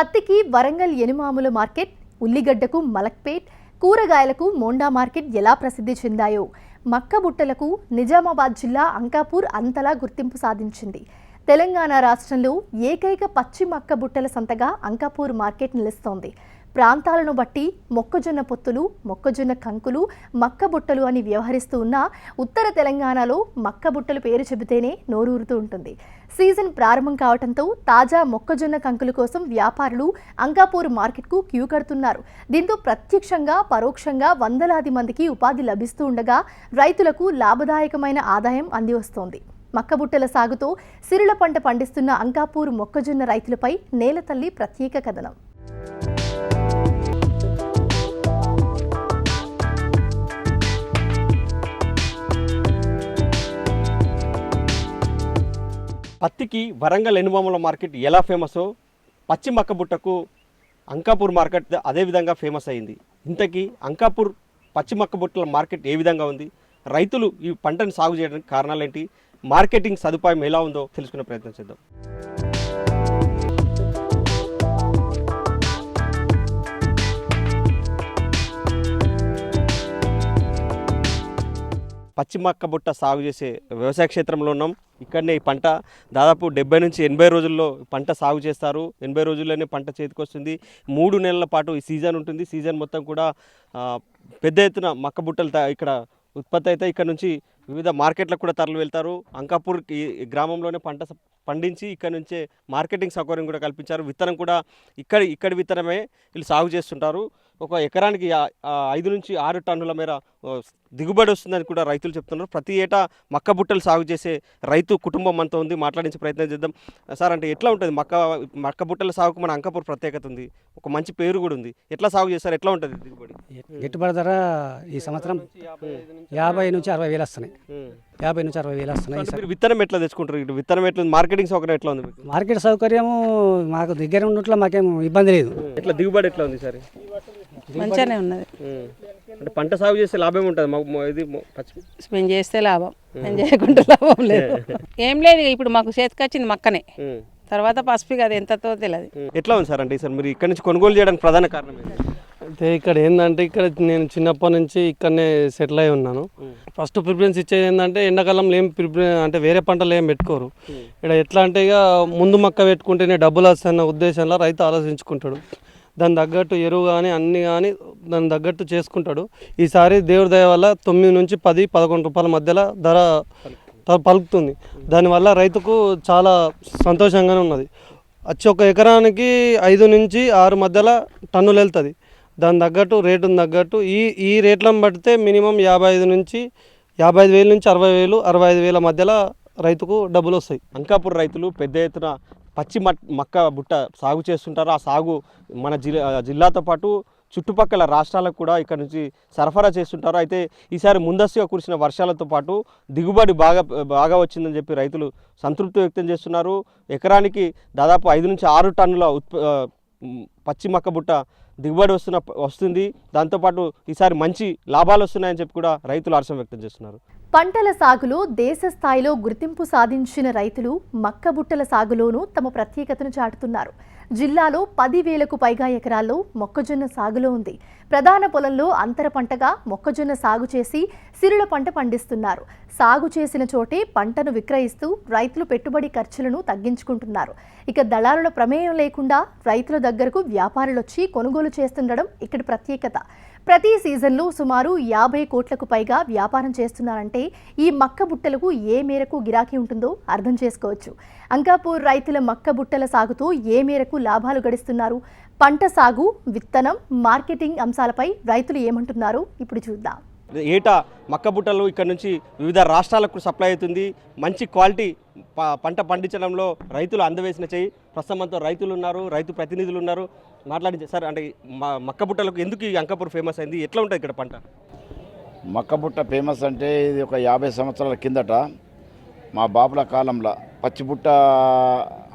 పత్తికి వరంగల్ ఎనుమాముల మార్కెట్ ఉల్లిగడ్డకు మలక్పేట్ కూరగాయలకు మోండా మార్కెట్ ఎలా ప్రసిద్ధి చెందాయో మక్క బుట్టలకు నిజామాబాద్ జిల్లా అంకాపూర్ అంతలా గుర్తింపు సాధించింది. తెలంగాణ రాష్ట్రంలో ఏకైక పచ్చి మక్క బుట్టల సంతగా అంకాపూర్ మార్కెట్ నిలుస్తోంది. ప్రాంతాలను బట్టి మొక్కజొన్న పొత్తులు మొక్కజొన్న కంకులు మక్కబుట్టలు అని వ్యవహరిస్తూ ఉన్న ఉత్తర తెలంగాణలో మక్కబుట్టలు పేరు చెబితేనే నోరూరుతూ ఉంటుంది. సీజన్ ప్రారంభం కావడంతో తాజా మొక్కజొన్న కంకుల కోసం వ్యాపారులు అంకాపూర్ మార్కెట్కు క్యూ కడుతున్నారు. దీంతో ప్రత్యక్షంగా పరోక్షంగా వందలాది మందికి ఉపాధి లభిస్తూ ఉండగా రైతులకు లాభదాయకమైన ఆదాయం అంది వస్తోంది. మక్కబుట్టల సాగుతో సిరుల పంట పండిస్తున్న అంకాపూర్ మొక్కజొన్న రైతులపై నేలతల్లి ప్రత్యేక కథనం. పత్తికి వరంగల్ ఎనుమాముల మార్కెట్ ఎలా ఫేమసో పచ్చి మక్క బుట్టకు అంకాపూర్ మార్కెట్ అదే విధంగా ఫేమస్ అయింది. ఇంతకీ అంకాపూర్ పచ్చి మక్క బుట్టల మార్కెట్ ఏ విధంగా ఉంది? రైతులు ఈ పంటను సాగు చేయడానికి కారణాలు ఏంటి మార్కెటింగ్ సదుపాయం ఎలా ఉందో తెలుసుకునే ప్రయత్నం చేద్దాం. పచ్చి మక్క బుట్ట సాగు చేసే వ్యవసాయ క్షేత్రంలో ఉన్నాం. ఇక్కడనే ఈ పంట దాదాపు డెబ్బై నుంచి ఎనభై రోజుల్లో పంట సాగు చేస్తారు. ఎనభై రోజుల్లోనే పంట చేతికొస్తుంది. మూడు నెలల పాటు ఈ సీజన్ ఉంటుంది. సీజన్ మొత్తం కూడా పెద్ద ఎత్తున మక్క బుట్టలు ఇక్కడ ఉత్పత్తి అయితే ఇక్కడ నుంచి వివిధ మార్కెట్లకు కూడా తరలి వెళ్తారు. అంకాపూర్ ఈ గ్రామంలోనే పంట స- పండించి ఇక్కడ నుంచే మార్కెటింగ్ సౌకర్యం కూడా కల్పించారు. విత్తనం కూడా ఇక్కడ ఇక్కడి విత్తనమే వీళ్ళు సాగు చేస్తుంటారు. ఒక ఎకరానికి ఐదు నుంచి ఆరు టన్నుల మేర దిగుబడి వస్తుందని కూడా రైతులు చెప్తున్నారు. ప్రతి ఏటా మక్క బుట్టలు సాగు చేసే రైతు కుటుంబం అంతా ఉంది. మాట్లాడించే ప్రయత్నం చేద్దాం. సార్ అంటే ఎట్లా ఉంటుంది? మక్క మక్క బుట్టల సాగుకు మన అంకాపూర్ ప్రత్యేకత ఉంది. ఒక మంచి పేరు కూడా ఉంది. ఎట్లా సాగు చేస్తారు? ఎట్లా ఉంటుంది దిగుబడి? గిట్టుబడి ధర ఈ సంవత్సరం యాభై నుంచి అరవై వేలు వస్తున్నాయి. యాభై నుంచి అరవై వేలు వస్తున్నాయి విత్తనం ఎట్లా తెచ్చుకుంటారు? ఇటు విత్తనం ఎట్లా ఉంది? మార్కెటింగ్ సౌకర్యం ఎట్లా ఉంది మార్కెట్ సౌకర్యము మాకు దగ్గర ఉన్నట్లు మాకేం ఇబ్బంది లేదు. ఎట్లా దిగుబడి ఎట్లా ఉంది సరే? మంచిగానే ఉన్నది. అంటే పంట సాగు చేస్తే లాభం ఉంటుంది. మాకు ఇది మేము చేస్తే లాభం. మేము చేయకుండా లాభం లేదు. ఏం లేదు ఇక ఇప్పుడు మాకు చేతికి వచ్చింది మక్కనే. తర్వాత పసుపు అది ఎంతతో తెలియదు. ఎట్లా ఉంది సార్ అంటే సార్ మీరు ఇక్కడ నుంచి కొనుగోలు చేయడానికి ప్రధాన కారణం అయితే ఇక్కడ ఏంటంటే ఇక్కడ నేను చిన్నప్పటి నుంచి ఇక్కడనే సెటిల్ అయి ఉన్నాను. ఫస్ట్ ప్రిఫరెన్స్ ఇచ్చేది ఏంటంటే ఎండాకాలంలో ఏం ప్రిఫరెన్స్ అంటే వేరే పంటలు ఏం పెట్టుకోరు. ఇక్కడ ఎట్లా అంటే ఇక ముందు మొక్క పెట్టుకుంటేనే డబ్బులు వస్తాయన్న ఉద్దేశంలో రైతు ఆలోచించుకుంటాడు. దాని తగ్గట్టు ఎరువు కానీ అన్ని కానీ దాని తగ్గట్టు చేసుకుంటాడు. ఈసారి దేవుడి దయ వల్ల తొమ్మిది నుంచి పది పదకొండు రూపాయల మధ్యలో ధర పలుకుతుంది. దానివల్ల రైతుకు చాలా సంతోషంగానే ఉన్నది. వచ్చి ఒక ఎకరానికి ఐదు నుంచి ఆరు మధ్యలో టన్నులు వెళ్తుంది. దాని తగ్గట్టు రేటును తగ్గట్టు ఈ ఈ రేట్లను బట్టితే మినిమం యాభై ఐదు నుంచి యాభై ఐదు వేల నుంచి అరవై వేలు అరవై ఐదు వేల మధ్యలో రైతుకు డబ్బులు వస్తాయి. అంకాపూర్ రైతులు పెద్ద ఎత్తున పచ్చి మక్క బుట్ట సాగు చేస్తుంటారు. ఆ సాగు మన జిల్లా జిల్లాతో పాటు చుట్టుపక్కల రాష్ట్రాలకు కూడా ఇక్కడ నుంచి సరఫరా చేస్తుంటారు. అయితే ఈసారి ముందస్తుగా కురిసిన వర్షాలతో పాటు దిగుబడి బాగా బాగా వచ్చిందని చెప్పి రైతులు సంతృప్తి వ్యక్తం చేస్తున్నారు. ఎకరానికి దాదాపు ఐదు నుంచి ఆరు టన్నుల ఉత్ప పచ్చి మక్క బుట్ట దిగుబడి వస్తున్న వస్తుంది. దాంతోపాటు ఈసారి మంచి లాభాలు వస్తున్నాయని చెప్పి కూడా రైతులు హర్షం వ్యక్తం చేస్తున్నారు. పంటల సాగులో దేశ స్థాయిలో గుర్తింపు సాధించిన రైతులు మక్క బుట్టల సాగులోనూ తమ ప్రత్యేకతను చాటుతున్నారు. జిల్లాలో పదివేలకు పైగా ఎకరాల్లో మొక్కజొన్న సాగులో ఉంది. ప్రధాన పొలంలో అంతర పంటగా మొక్కజొన్న సాగు చేసి సిరుల పంట పండిస్తున్నారు. సాగు చేసిన చోటే పంటను విక్రయిస్తూ రైతులు పెట్టుబడి ఖర్చులను తగ్గించుకుంటున్నారు. ఇక దళారుల ప్రమేయం లేకుండా రైతుల దగ్గరకు వ్యాపారులొచ్చి కొనుగోలు చేస్తుండడం ఇక్కడ ప్రత్యేకత. ప్రతి సీజన్లో సుమారు యాభై కోట్లకు పైగా వ్యాపారం చేస్తున్నారంటే ఈ మక్క బుట్టలకు ఏ మేరకు గిరాకీ ఉంటుందో అర్థం చేసుకోవచ్చు. అంకాపూర్ రైతుల మక్క బుట్టల సాగుతో ఏ మేరకు లాభాలు గడిస్తున్నారు? పంట సాగు విత్తనం మార్కెటింగ్ అంశాలపై రైతులు ఏమంటున్నారు ఇప్పుడు చూద్దాం. ఏటా మక్కబుట్టలు ఇక్కడ నుంచి వివిధ రాష్ట్రాలకు సప్లై అవుతుంది. మంచి క్వాలిటీ ప- పంట పండించడంలో రైతులు అందవేసిన చేయి. ప్రస్తుతం రైతులు ఉన్నారు రైతు ప్రతినిధులు ఉన్నారు. మాట్లాడించే సార్ అంటే మక్కబుట్టలకు ఎందుకు ఈ అంకాపూర్ ఫేమస్ అయింది? ఎట్లా ఉంటుంది ఇక్కడ పంట? మక్కబుట్ట ఫేమస్ అంటే ఇది ఒక యాభై సంవత్సరాల కిందట మా బాపుల కాలంలో పచ్చిబుట్ట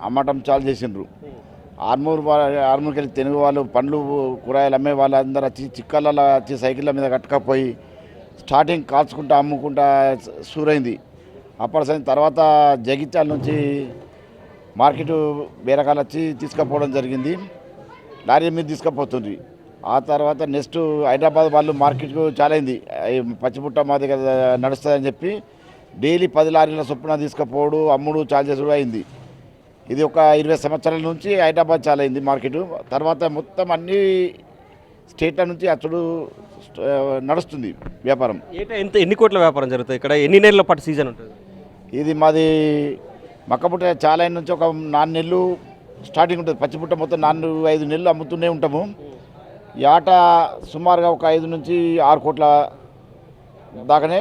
అమ్మటం చాలు చేసిండ్రు. ఆర్మూర్ వా- ఆర్మూర్కి వెళ్ళి తెలుగు వాళ్ళు పండ్లు కూరగాయలు అమ్మే వాళ్ళందరూ వచ్చి చిక్కలలో వచ్చి సైకిళ్ళ మీద కట్టుకపోయి స్టార్టింగ్ కాల్చుకుంటా అమ్ముకుంటా సూరైంది. అప్పటి సైన్ తర్వాత జగిత్యాల నుంచి మార్కెట్ బీరకాయలు వచ్చి తీసుకుపోవడం జరిగింది. లారీ మీద తీసుకుపోతుంది. ఆ తర్వాత నెక్స్ట్ హైదరాబాద్ వాళ్ళు మార్కెట్కు చాలైంది. పచ్చిపుట్ట మా దగ్గర నడుస్తుందని చెప్పి డైలీ పది లారీల చొప్పున తీసుకుపోవడు అమ్ముడు చార్జెస్ అయింది. ఇది ఒక ఇరవై సంవత్సరాల నుంచి హైదరాబాద్ చాలైంది అయింది మార్కెట్. తర్వాత మొత్తం అన్నీ స్టేట్ల నుంచి అతడు నడుస్తుంది వ్యాపారం. ఏటా ఎంత ఎన్ని కోట్ల వ్యాపారం జరుగుతుంది ఇక్కడ? ఎన్ని నెలల పాటు సీజన్ ఉంటుంది? ఇది మాది మక్కపుట్ట చాలా నుంచి ఒక నాలుగు నెలలు స్టార్టింగ్ ఉంటుంది. పచ్చిపుట్ట మొత్తం నాలుగు ఐదు నెలలు అమ్ముతూనే ఉంటాము. ఈ ఆట సుమారుగా ఒక ఐదు నుంచి ఆరు కోట్ల దాకానే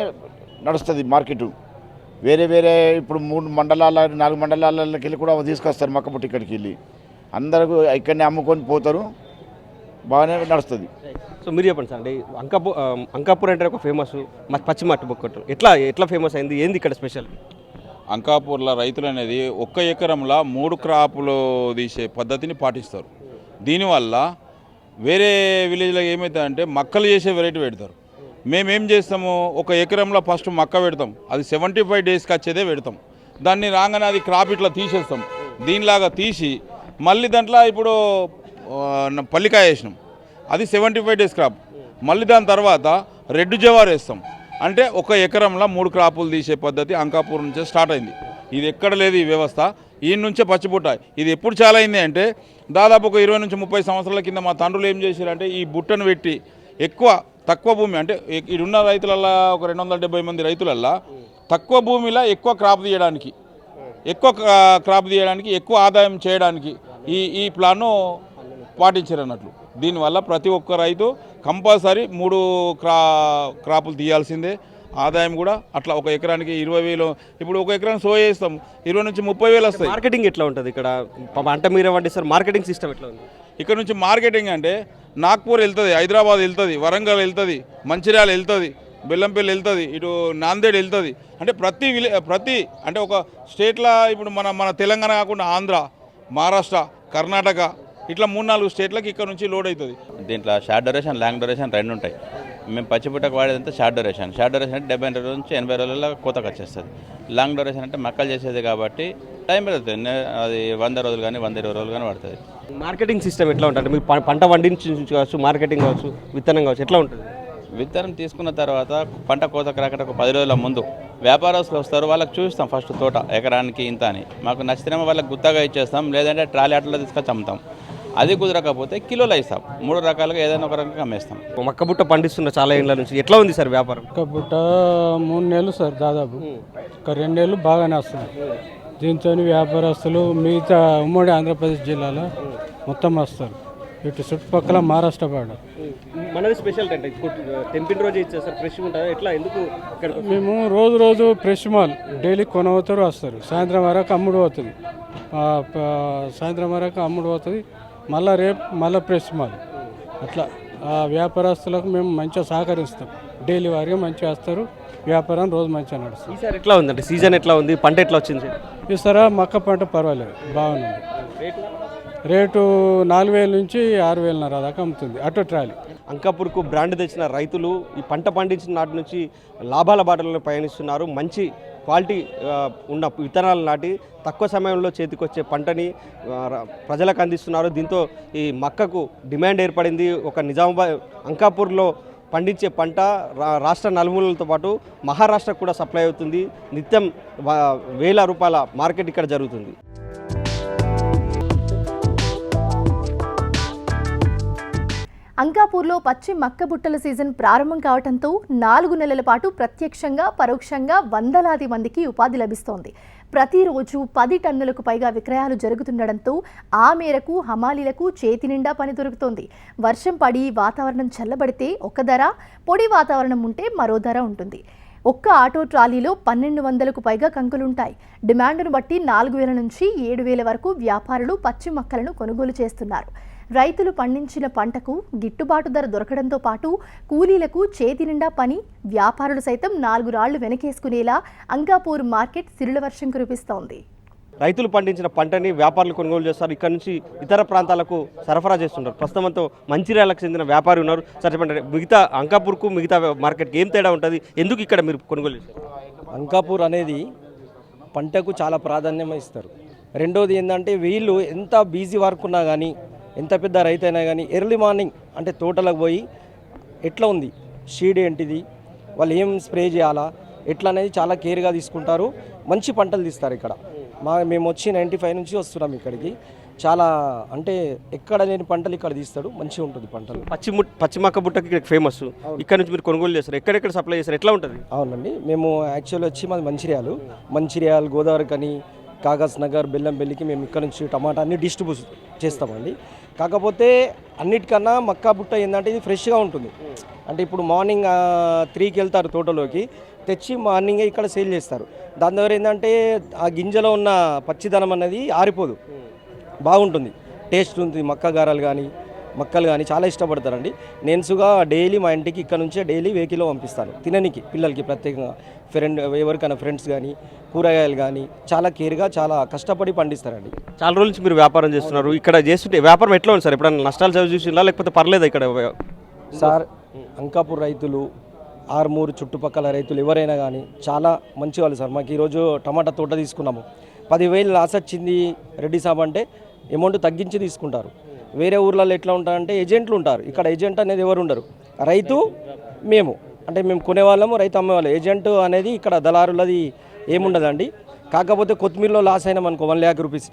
నడుస్తుంది మార్కెట్. వేరే వేరే ఇప్పుడు మూడు మండలాల నాలుగు మండలాలకి వెళ్ళి కూడా తీసుకొస్తారు మక్కపుట్ట ఇక్కడికి వెళ్ళి. అందరూ ఇక్కడనే అమ్ముకొని పోతారు. బాగానే నడుస్తుంది. సో మీరు చెప్పండి సార్ అంటే అంకాపూర్ అంకాపూర్ అంటే ఒక ఫేమస్ పచ్చి మట్టి బొక్కట్టు. ఎట్లా ఎట్లా ఫేమస్ అయింది? ఏంది ఇక్కడ స్పెషల్ అంకాపూర్ల రైతులు అనేది ఒక్క ఎకరంలో మూడు క్రాపులు తీసే పద్ధతిని పాటిస్తారు. దీనివల్ల వేరే విలేజ్లో ఏమవుతుందంటే మక్కలు చేసే వెరైటీ పెడతారు. మేమేం చేస్తాము? ఒక ఎకరంలో ఫస్ట్ మక్క పెడతాం. అది సెవెంటీ ఫైవ్ డేస్కి వచ్చేదే పెడతాం. దాన్ని రాగానే అది క్రాప్ ఇట్లా తీసేస్తాం. దీనిలాగా తీసి మళ్ళీ దాంట్లో ఇప్పుడు పల్లికాయ వేసినాం. అది సెవెంటీ ఫైవ్ డేస్ క్రాప్ మళ్ళీ దాని తర్వాత రెడ్ జవార్ వేస్తాం. అంటే ఒక ఎకరంలో మూడు క్రాపులు తీసే పద్ధతి అంకాపూర్ నుంచే స్టార్ట్ అయింది. ఇది ఎక్కడ లేదు ఈ వ్యవస్థ. ఈ నుంచే పచ్చిబుట్ట ఇది ఎప్పుడు చాలా అయింది అంటే దాదాపు ఒక ఇరవై నుంచి ముప్పై సంవత్సరాల కింద మా తండ్రులు ఏం చేశారంటే ఈ బుట్టను పెట్టి ఎక్కువ తక్కువ భూమి అంటే ఇడున్న ఈడున్న రైతులల్లా ఒక రెండు వందల డెబ్బై మంది రైతులల్లా తక్కువ భూమిలో ఎక్కువ క్రాప్ తీయడానికి. ఎక్కువ క్రాప్ తీయడానికి ఎక్కువ ఆదాయం చేయడానికి ఈ ఈ ప్లాను పాటించారు అన్నట్లు దీనివల్ల ప్రతి ఒక్క రైతు కంపల్సరీ మూడు క్రా క్రాపులు తీయాల్సిందే. ఆదాయం కూడా అట్లా ఒక ఎకరానికి ఇరవై వేలు ఇప్పుడు ఒక ఎకరానికి సోయ వేస్తాం ఇరవై నుంచి ముప్పై వేలు వస్తాయి. మార్కెటింగ్ ఎట్లా ఉంటుంది ఇక్కడ? పంట మీరే పండిస్తారు మార్కెటింగ్ సిస్టమ్ ఎట్లా ఉంది? ఇక్కడ నుంచి మార్కెటింగ్ అంటే నాగ్పూర్ వెళ్తుంది హైదరాబాద్ వెళ్తుంది వరంగల్ వెళ్తుంది మంచిర్యాల వెళ్తుంది బెల్లంపల్లి వెళ్తుంది ఇటు నాందేడ్ వెళ్తుంది. అంటే ప్రతి విలే ప్రతి అంటే ఒక స్టేట్లో ఇప్పుడు మన మన తెలంగాణ కాకుండా ఆంధ్ర మహారాష్ట్ర కర్ణాటక ఇట్లా మూడు నాలుగు స్టేట్లకి ఇక్కడ నుంచి లోడ్ అవుతుంది. దీంట్లో షార్ట్ డ్యూరేషన్ లాంగ్ డ్యూరేషన్ రెండు ఉంటాయి. మేము పచ్చిపుట్టకు వాడేదంతా షార్ట్ డ్యూరేషన్ షార్ట్ డ్యూరేషన్ అంటే డెబ్బై రోజుల నుంచి ఎనభై రోజుల్లో కోతకు వచ్చేస్తుంది. లాంగ్ డ్యూరేషన్ అంటే మక్కలు చేసేది కాబట్టి టైం పడుతుంది. నే- అది వంద రోజులు కానీ వంద ఇరవై రోజులు కానీ పడుతుంది. మార్కెటింగ్ సిస్టమ్ ఎట్లా ఉంటుంది? మీరు పంట పండించి కావచ్చు మార్కెటింగ్ కావచ్చు విత్తనం కావచ్చు ఎట్లా ఉంటుంది? విత్తనం తీసుకున్న తర్వాత పంట కోతకు రాకట ఒక పది రోజుల ముందు వ్యాపారస్తులు వస్తారు వాళ్ళకి చూపిస్తాం ఫస్ట్ తోట ఎకరానికి ఇంత అని. మాకు నచ్చితేనేమో వాళ్ళకి గుత్తగా ఇచ్చేస్తాం లేదంటే ట్రాలీ ఆటోలో తీసుకొచ్చి అమ్ముతాం. అది కుదరకపోతే కిలోలో ఇస్తాం మూడు రకాలుగా ఏదైనా ఒక రకంగా అమ్మేస్తాం. మక్క బుట్ట పండిస్తున్న చాలా ఏళ్ళ నుంచి ఎట్లా ఉంది సార్ వ్యాపారం? ఒక బుట్ట మూడు నెలలు సార్ దాదాపు. ఒక రెండు నెలలు బాగానే వస్తుంది. దీంతో వ్యాపారస్తులు మిగతా ఉమ్మడి ఆంధ్రప్రదేశ్ జిల్లాలో మొత్తం వస్తారు. ఇటు చుట్టుపక్కల మహారాష్ట్ర పాడు మనది స్పెషల్ అంటే తెంపిన రోజు ఇచ్చేస్తారు ఫ్రెష్ ఉంటుంది? ఎట్లా? ఎందుకు మేము రోజు రోజు ఫ్రెష్ మాల్. డైలీ కొనవుతారు వస్తారు. సాయంత్రం వరకు అమ్ముడు ప- సాయంత్రం వరకు అమ్ముడు పోతుంది. మళ్ళీ రేపు మళ్ళీ ఫ్రెష్ మాల్ అట్లా ఆ వ్యాపారస్తులకు మేము మంచిగా సహకరిస్తాం. డైలీ వారిగా మంచిగా వస్తారు వ్యాపారం రోజు మంచిగా నడుస్తుంది. ఈసారి ఎట్లా ఉంది అంటే సీజన్ ఎట్లా ఉంది? పంట ఎట్లా వచ్చింది? ఈసారా మక్క పంట పర్వాలేదు. బాగుంది. రేటు? నాలుగు వేల నుంచి ఆరు వేలన్నర దాకా అమ్ముతుంది. అటు ట్రాలీ. అంకాపూర్కు బ్రాండ్ తెచ్చిన రైతులు ఈ పంట పండించిన నాటి నుంచి లాభాల బాటలో పయనిస్తున్నారు మంచి క్వాలిటీ ఉన్న విత్తనాలు నాటి తక్కువ సమయంలో చేతికొచ్చే పంటని ప్రజలకు అందిస్తున్నారు. దీంతో ఈ మక్కకు డిమాండ్ ఏర్పడింది. ఒక నిజామాబాద్ అంకాపూర్లో పండించే పంట రా- రాష్ట్ర నలుమూలలతో పాటు మహారాష్ట్రకు కూడా సప్లై అవుతుంది. నిత్యం వేల రూపాయల మార్కెట్ ఇక్కడ జరుగుతుంది. అంకాపూర్లో పచ్చి మక్క బుట్టల సీజన్ ప్రారంభం కావడంతో నాలుగు నెలల పాటు ప్రత్యక్షంగా పరోక్షంగా వందలాది మందికి ఉపాధి లభిస్తోంది. ప్రతిరోజు పది టన్నులకు పైగా విక్రయాలు జరుగుతుండడంతో ఆ మేరకు హమాలీలకు చేతి నిండా పని దొరుకుతోంది. వర్షం పడి వాతావరణం చల్లబడితే ఒక ధర పొడి వాతావరణం ఉంటే మరో ధర ఉంటుంది. ఒక్క ఆటో ట్రాలీలో పన్నెండు వందలకు పైగా కంకులుంటాయి. డిమాండ్ను బట్టి నాలుగు వేల నుంచి ఏడు వేల వరకు వ్యాపారులు పచ్చి మొక్కలను కొనుగోలు చేస్తున్నారు. రైతులు పండించిన పంటకు గిట్టుబాటు ధర దొరకడంతో పాటు కూలీలకు చేతి నిండా పని వ్యాపారులు సైతం నాలుగు రాళ్ళు వెనకేసుకునేలా అంకాపూర్ మార్కెట్ సిరుల వర్షం కురిపిస్తోంది. రైతులు పండించిన పంటని వ్యాపారులు కొనుగోలు చేస్తారు. ఇక్కడ నుంచి ఇతర ప్రాంతాలకు సరఫరా చేస్తుంటారు. ప్రస్తుతంతో మంచిర్యాలకు చెందిన వ్యాపారి ఉన్నారు. సరే మిగతా అంకాపూర్కు మిగతా మార్కెట్కి ఏం తేడా ఉంటుంది? ఎందుకు ఇక్కడ మీరు కొనుగోలు చేస్తారు అంకాపూర్ అనేది పంటకు చాలా ప్రాధాన్యం ఇస్తారు. రెండోది ఏంటంటే వీళ్ళు ఎంత బిజీ వర్క్ ఉన్నా కానీ ఎంత పెద్ద రైతు అయినా కానీ ఎర్లీ మార్నింగ్ అంటే తోటలకు పోయి ఎట్లా ఉంది? షీడ్ ఏంటిది? వాళ్ళు ఏం స్ప్రే చేయాలా? ఎట్లా అనేది చాలా కేర్గా తీసుకుంటారు. మంచి పంటలు తీస్తారు ఇక్కడ. మా మేము వచ్చి నైంటీ ఫైవ్ నుంచి వస్తున్నాం ఇక్కడికి. చాలా అంటే ఎక్కడ లేని పంటలు ఇక్కడ తీస్తాడు. మంచిగా ఉంటుంది పంటలు. పచ్చి ము పచ్చి మక్క బుట్టకి ఇక్కడ ఫేమస్ ఇక్కడ నుంచి మీరు కొనుగోలు చేస్తారు. ఎక్కడెక్కడ సప్లై చేస్తారు? ఎట్లా ఉంటుంది? అవునండి. మేము యాక్చువల్లీ వచ్చి మాది మంచిర్యాలు. మంచిర్యాల గోదావరి కని కాగజ్ నగర్ బెల్లంబెల్లికి మేము ఇక్కడ నుంచి టమాటా అన్ని డిస్ట్రిబ్యూట్ చేస్తామండి. కాకపోతే అన్నిటికన్నా మక్కా బుట్ట ఏంటంటే ఇది ఫ్రెష్గా ఉంటుంది. అంటే ఇప్పుడు మార్నింగ్ త్రీకి వెళ్తారు తోటలోకి తెచ్చి మార్నింగే ఇక్కడ సేల్ చేస్తారు. దాని ద్వారా ఏంటంటే ఆ గింజలో ఉన్న పచ్చిదనం అనేది ఆరిపోదు. బాగుంటుంది. టేస్ట్ ఉంటుంది మక్క గారాలు కానీ మక్కలు కానీ చాలా ఇష్టపడతారండి. నేను సుగా డైలీ మా ఇంటికి ఇక్కడ నుంచే డైలీ వెహికల్లో పంపిస్తాను. తిననికి పిల్లలకి ప్రత్యేకంగా. ఫ్రెండ్ ఎవరికైనా ఫ్రెండ్స్ కానీ కూరగాయలు కానీ చాలా కేర్గా చాలా కష్టపడి పండిస్తారండి. చాలా రోజుల నుంచి మీరు వ్యాపారం చేస్తున్నారు. ఇక్కడ చేస్తుంటే వ్యాపారం ఎట్లా ఉంది సార్? ఎప్పుడైనా నష్టాలు చవి చూసిందా? లేకపోతే పర్లేదా ఇక్కడ? సార్ అంకాపూర్ రైతులు ఆర్మూరు చుట్టుపక్కల రైతులు ఎవరైనా కానీ చాలా మంచి వాళ్ళు సార్. మాకు ఈరోజు టమాటా తోట తీసుకున్నాము. పదివేలు లాస్ వచ్చింది రెడ్డి సాబ్ అంటే అమౌంట్ తగ్గించి తీసుకుంటారు. వేరే ఊర్లలో ఎట్లా ఉంటారంటే ఏజెంట్లు ఉంటారు. ఇక్కడ ఏజెంట్ అనేది ఎవరు ఉండరు. రైతు మేము. అంటే మేము కొనేవాళ్ళము రైతు అమ్మేవాళ్ళం. ఏజెంట్ అనేది ఇక్కడ దళారులది ఏముండదండి. కాకపోతే కొత్తిమీరలో లాస్ అయినాం అనుకో వన్ ల్యాక్ రూపీస్.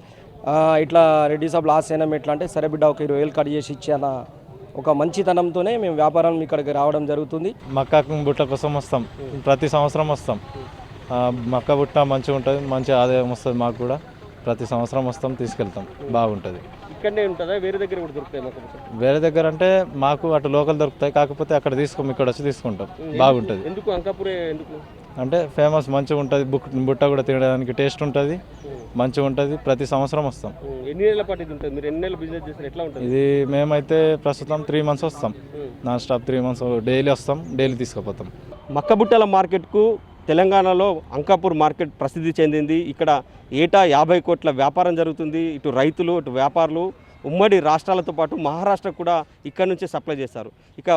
ఇట్లా రెడ్డి సాబ్ లాస్ అయినాం ఎట్లా అంటే సరే బిడ్డ ఒక ఇరవై వేలు కట్ చేసి ఇచ్చాన ఒక మంచితనంతోనే మేము వ్యాపారం ఇక్కడికి రావడం జరుగుతుంది. మక్క బుట్ట కోసం వస్తాం. ప్రతి సంవత్సరం వస్తాం. మక్క బుట్ట మంచిగా ఉంటుంది మంచి ఆదాయం వస్తుంది మాకు కూడా. ప్రతి సంవత్సరం వస్తాం తీసుకెళ్తాం. బాగుంటుంది. ఇక్కడనే ఉంటుందా? వేరే దగ్గర కూడా దొరుకుతాయి మక్క బుట్ట వేరే దగ్గర అంటే మాకు అటు లోకల్ దొరుకుతాయి. కాకపోతే అక్కడ తీసుకోం ఇక్కడ వచ్చి తీసుకుంటాం. బాగుంటుంది. ఎందుకు? అంకాపురే ఎందుకు? అంటే ఫేమస్ మంచిగా ఉంటుంది. బుక్ బుట్ట కూడా తినడానికి టేస్ట్ ఉంటుంది. మంచిగా ఉంటుంది. ప్రతి సంవత్సరం వస్తాం. ఎన్ని నెలల పాటు ఇది ఉంటుంది? మీరు ఎన్ని నెలలు బిజినెస్ చేస్తారు? ఎట్లా ఉంటుంది? ఇది మేమైతే ప్రస్తుతం త్రీ మంత్స్ వస్తాం. Non stop three months daily వస్తాం. డైలీ తీసుకుపోతాం. మక్కబుట్టల మార్కెట్కు తెలంగాణలో అంకాపూర్ మార్కెట్ ప్రసిద్ధి చెందింది. ఇక్కడ ఏటా యాభై కోట్ల వ్యాపారం జరుగుతుంది. ఇటు రైతులు ఇటు వ్యాపారులు ఉమ్మడి రాష్ట్రాలతో పాటు మహారాష్ట్రకు కూడా ఇక్కడ నుంచే సప్లై చేస్తారు. ఇక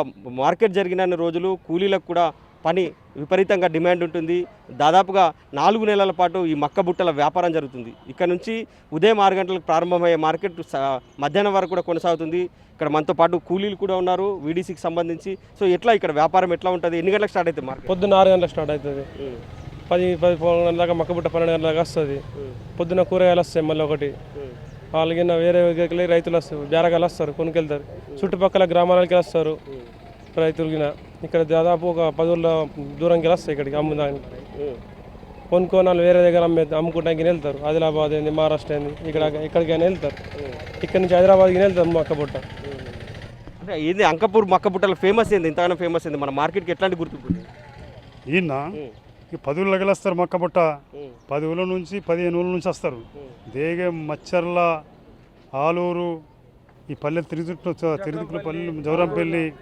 మార్కెట్ జరిగిన రోజులు కూలీలకు కూడా పని విపరీతంగా డిమాండ్ ఉంటుంది. దాదాపుగా నాలుగు నెలల పాటు ఈ మక్క బుట్టల వ్యాపారం జరుగుతుంది. ఇక్కడ నుంచి ఉదయం ఆరు గంటలకు ప్రారంభమయ్యే మార్కెట్ మధ్యాహ్నం వరకు కూడా కొనసాగుతుంది. ఇక్కడ మనతో పాటు కూలీలు కూడా ఉన్నారు వీడీసీకి సంబంధించి. సో ఎట్లా ఇక్కడ వ్యాపారం ఎట్లా ఉంటుంది? ఎన్ని గంటలకు స్టార్ట్ అవుతుంది మార్కెట్? పొద్దున్న ఆరు గంటలకు స్టార్ట్ అవుతుంది పది పది పదకొండు గంటల దాకా మక్కబుట్ట పన్నెండు గంటల దాకా వస్తుంది. పొద్దున్న కూరగాయలు వస్తాయి మళ్ళీ ఒకటి. వాళ్ళకి వేరే రైతులు వస్తారు బేరగాయలు వస్తారు కొనుకెళ్తారు చుట్టుపక్కల గ్రామాలకి వస్తారు రైతులకి ఇక్కడ దాదాపు ఒక పది ఊళ్ళ దూరంకి వస్తాయి ఇక్కడికి అమ్ముదానికి. కొనుక్కొని వాళ్ళు వేరే దగ్గర అమ్మే అమ్ముకోవడానికి వెళ్తారు. ఆదిలాబాద్ ఏంది మహారాష్ట్ర ఏంది ఇక్కడ ఎక్కడికైనా వెళ్తారు. ఇక్కడ నుంచి హైదరాబాద్కి వెళ్తారు మక్కబుట్ట అంటే ఏంది అంకపూర్ మక్క బుట్టల ఫేమస్ ఏంది? ఇంతగానో ఫేమస్ ఏంది? మన మార్కెట్కి ఎట్లాంటి గుర్తింపు? ఈయన ఈ పది ఊళ్ళకి వస్తారు మక్క బుట్ట పది ఊళ్ళ నుంచి పదిహేను ఊళ్ళ నుంచి వస్తారు. దేగే మచ్చర్ల ఆలూరు ఈ పల్లెలు తిరుగుతుట్లు తిరుగుతుల పల్లెలు జవరంపల్లి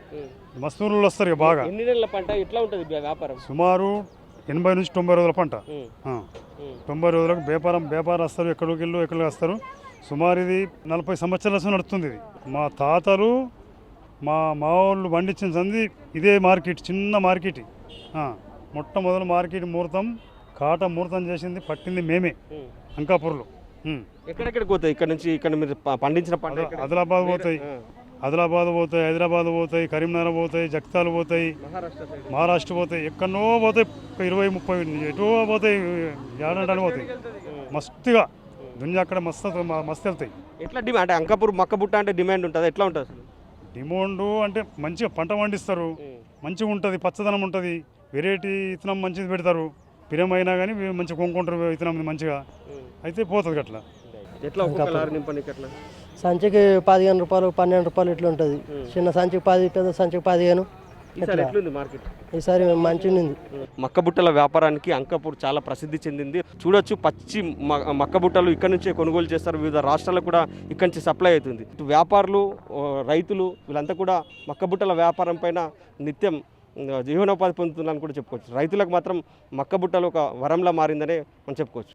మస్తు ఊళ్ళో వస్తారు ఇక బాగా. ఎన్ని నెలల పంట? ఎట్లా ఉంటుంది వ్యాపారం? సుమారు ఎనభై నుంచి తొంభై రోజుల పంట. తొంభై రోజులకు వ్యాపారం వ్యాపారం వస్తారు ఎక్కడికి వెళ్ళు ఎక్కడికి వస్తారు. సుమారు ఇది నలభై సంవత్సరాల నడుస్తుంది ఇది. మా తాతలు మా మా వాళ్ళు పండించిన సంది ఇదే మార్కెట్ చిన్న మార్కెట్. ఆ. మొట్టమొదలు మార్కెట్ ముహూర్తం కాట ముహూర్తం చేసింది పట్టింది మేమే. అంకాపూర్లో. ఉమ్. ఎక్కడెక్కడికి పోతాయి? ఇక్కడ నుంచి ఇక్కడ మీరు ప- పండించిన పంట ఆదిలా- ఎక్కడ? ఆదిలాబాద్ పోతాయి. ఆదిలాబాద్ పోతాయి హైదరాబాద్ పోతాయి కరీంనగర్ పోతాయి జగతాలు పోతాయి. మహారాష్ట్ర సైడ్. మహారాష్ట్ర పోతాయి. ఎక్కడనో పోతాయి. ఒక ఇరవై ముప్పై ఎటో పోతాయి. ఏడంటాను పోతాయి. మస్తుగా. దునియా అక్కడ మస్తు మస్తు వెళ్తాయి. ఎట్లా డిమాండ్ అంటే అంకాపూర్ మక్క బుట్ట అంటే డిమాండ్ ఉంటుంది? ఎట్లా ఉంటుంది అసలు? డిమాండ్ అంటే మంచిగా పంట పండిస్తారు. మంచిగా ఉంటుంది. పచ్చదనం ఉంటుంది. వెరైటీ ఇతనం మంచిది పెడతారు. పిరమైనా కానీ మంచిగా కొనుక్కుంటారు. ఇతనం మంచిగా. అయితే పోతుంది అట్లా ఎట్లా ఒక్కొక్క లారీ నింపనికి ఎట్లా? సంచికి పదిహేను రూపాయలు పన్నెండు రూపాయలు ఇట్లా ఉంటుంది. చిన్న సంచికి పది పెద్ద సంచికి పదిహేను. ఈసారి ఎట్లుంది మార్కెట్? ఈసారి మంచిగా ఉంది మక్క బుట్టల వ్యాపారానికి అంకాపూర్ చాలా ప్రసిద్ధి చెందింది. చూడొచ్చు పచ్చి మక్క బుట్టలు ఇక్కడ నుంచే కొనుగోలు చేస్తారు. వివిధ రాష్ట్రాలకు కూడా ఇక్కడ నుంచి సప్లై అవుతుంది. ఇటు వ్యాపారులు రైతులు వీళ్ళంతా కూడా మక్క బుట్టల వ్యాపారం పైన నిత్యం జీవనోపాధి పొందుతున్నారని కూడా చెప్పుకోవచ్చు. రైతులకు మాత్రం మక్క బుట్టలు ఒక వరంలా మారిందనే మనం చెప్పుకోవచ్చు.